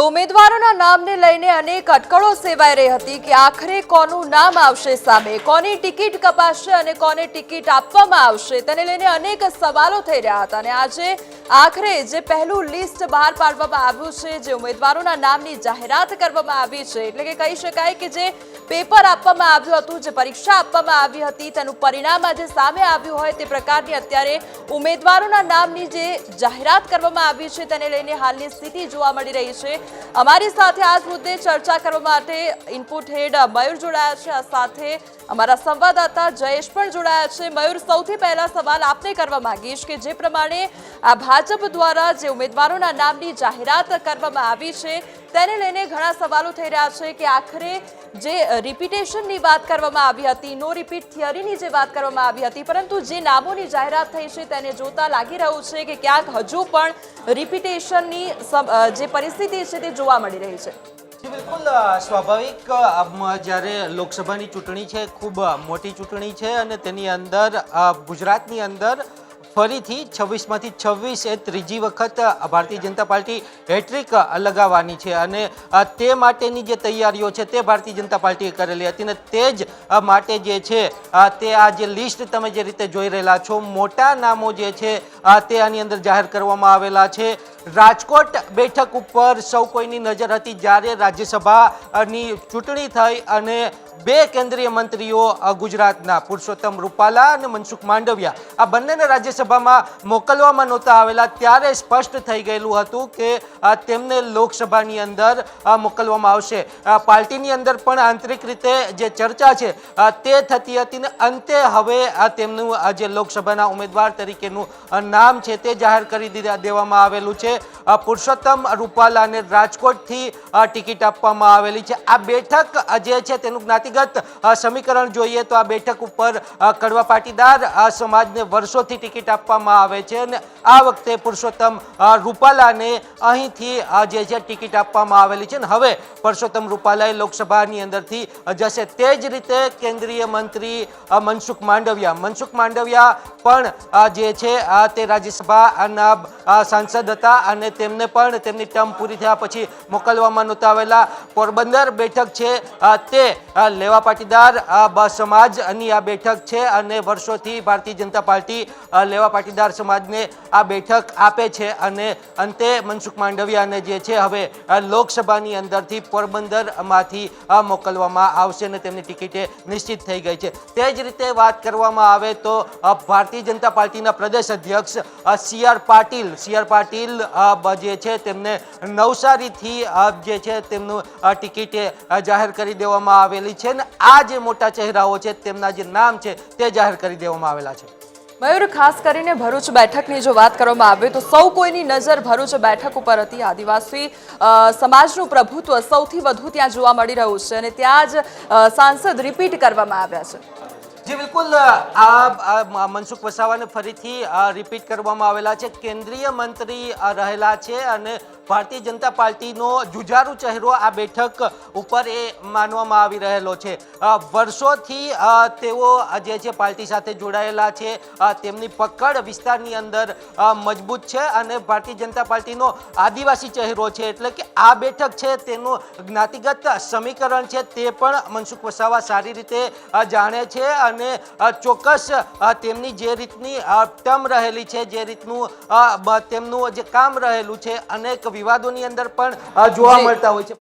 તો ઉમેદવારોના નામને લઈને અનેક અટકળો સેવાઈ રહી હતી કે આખરે કોનું નામ આવશે સામે? કોની ટિકિટ કપાશે અને કોને ટિકિટ આપવામાં આવશે? તેને લઈને અનેક સવાલો થઈ રહ્યા હતા અને આજે આખરે જે પહેલું લિસ્ટ બહાર પાડવામાં આવ્યું છે, જે ઉમેદવારોના નામની જાહેરાત કરવામાં આવી છે, એટલે કે કહી શકાય કે જે પેપર આપવામાં આવ્યું હતું, જે પરીક્ષા આપવામાં આવી હતી, તેનું પરિણામ આજે સામે આવ્યું હોય તે પ્રકારની અત્યારે ઉમેદવારોના નામની જે જાહેરાત કરવામાં આવી છે, તેને લઈને હાલની સ્થિતિ જોવા મળી રહી છે. અમારી સાથે આ મુદ્દે ચર્ચા કરવા માટે ઇનપુટ હેડ મયુર જોડાયા છે. આ સાથે અમારા સંવાદદાતા જયેશ પણ જોડાયા છે. મયુર, સૌથી પહેલા સવાલ આપને કરવા માંગીશ કે જે પ્રમાણે આ ભાજપ દ્વારા જે ઉમેદવારોના નામની જાહેરાત કરવામાં આવી છે, તેને લઈને ઘણા સવાલો થઈ રહ્યા છે કે આખરે જે રિપીટેશનની વાત કરવામાં આવી હતી, નો રિપીટ થિયરીની જે વાત કરવામાં આવી હતી, પરંતુ જે નામોની જાહેરાત થઈ છે તેને જોતા લાગી રહ્યું છે કે ક્યાંક હજુ પણ રિપીટેશનની જે પરિસ્થિતિ છે તે જોવા મળી રહી છે. બિલકુલ સ્વાભાવિક જ્યારે લોકસભાની ચૂંટણી છે, ખૂબ મોટી ચૂંટણી છે અને તેની અંદર ગુજરાતની અંદર ફરીથી છવ્વીસમાંથી છવ્વીસ એ ત્રીજી વખત ભારતીય જનતા પાર્ટી હેટ્રિક લગાવવાની છે અને તે માટેની જે તૈયારીઓ છે તે ભારતીય જનતા પાર્ટીએ કરેલી હતી અને તે જ માટે જે છે તે આ જે લિસ્ટ તમે જે રીતે જોઈ રહેલા છો, મોટા નામો જે છે તે આની અંદર જાહેર કરવામાં આવેલા છે. રાજકોટ બેઠક ઉપર સૌ કોઈની નજર હતી જ્યારે રાજ્યસભાની ચૂંટણી થઈ અને બે કેન્દ્રીય મંત્રીઓ ગુજરાતના પુરુષોત્તમ રૂપાલા અને મનસુખ માંડવિયા, આ બંનેને રાજ્યસભામાં મોકલવામાં નહોતા આવેલા. ત્યારે સ્પષ્ટ થઈ ગયેલું હતું કે તેમને લોકસભાની અંદર મોકલવામાં આવશે. પાર્ટીની અંદર પણ આંતરિક રીતે જે ચર્ચા છે તે થતી હતી ને અંતે હવે તેમનું જે લોકસભાના ઉમેદવાર તરીકેનું નામ છે તે જાહેર કરી દેવામાં આવેલું છે. અ, પુરુષોત્તમ રૂપાલાને રાજકોટથી ટિકિટ આપવામાં આવેલી છે. આ બેઠક જે છે તેનું જ્ઞાતિગત સમીકરણ જોઈએ તો આ બેઠક ઉપર કડવા પાટીદાર સમાજને વર્ષોથી ટિકિટ આપવામાં આવે છે અને આ વખતે પુરુષોત્તમ રૂપાલાને અહીંથી જે છે ટિકિટ આપવામાં આવેલી છે. અને હવે પુરુષોત્તમ રૂપાલાએ લોકસભાની અંદરથી જશે. તે જ રીતે કેન્દ્રીય મંત્રી મનસુખ માંડવિયા. મનસુખ માંડવિયા પણ જે છે તે રાજ્યસભાના સાંસદ હતા. અને તેમને પણ તેમની ટર્મ પૂરી થયા પછી મોકલવામાં નહોતા આવેલા. પોરબંદર બેઠક છે તે લેવા પાટીદાર સમાજની આ બેઠક છે અને વર્ષોથી ભારતીય જનતા પાર્ટી લેવા પાટીદાર સમાજને આ બેઠક આપે છે અને અંતે મનસુખ માંડવિયાને જે છે હવે લોકસભાની અંદરથી પોરબંદરમાંથી મોકલવામાં આવશે અને તેમની ટિકિટે નિશ્ચિત થઈ ગઈ છે. તે જ રીતે વાત કરવામાં આવે તો ભારતીય જનતા પાર્ટીના પ્રદેશ અધ્યક્ષ C R Patil, C R Patil જે છે તેમને નવસારીથી જે છે તેમનું ટિકિટે જાહેર કરી દેવામાં આવેલી છે અને આ જે મોટા ચહેરાઓ છે તેમના જે નામ છે તે જાહેર કરી દેવામાં આવેલા છે. મયુર, ખાસ કરીને ભરૂચ બેઠકની જો વાત કરવામાં આવે તો સૌ કોઈની નજર ભરૂચ બેઠક ઉપર હતી. આદિવાસી સમાજનું પ્રભુત્વ સૌથી વધુ ત્યાં જોવા મળી રહ્યું છે અને ત્યાં જ સાંસદ રિપીટ કરવામાં આવ્યા છે. જી, બિલકુલ. આ મનસુખ વસાવાને ફરીથી રિપીટ કરવામાં આવેલા છે. કેન્દ્રીય મંત્રી રહેલા છે અને ભારતીય જનતા પાર્ટીનો જુજારુ ચહેરો આ બેઠક ઉપર એ માનવામાં આવી રહેલો છે. વર્ષોથી તેઓ જે છે પાર્ટી સાથે જોડાયેલા છે. તેમની પકડ વિસ્તારની અંદર મજબૂત છે અને ભારતીય જનતા પાર્ટીનો આદિવાસી ચહેરો છે. એટલે કે આ બેઠક છે તેનું જ્ઞાતિગત સમીકરણ છે તે પણ મનસુખ વસાવા સારી રીતે જાણે છે અને ચોક્કસ તેમની જે રીતની ટર્મ રહેલી છે, જે રીતનું તેમનું જે કામ રહેલું છે, અનેક વિવાદોની અંદર પણ જોવા મળતા હોય છે.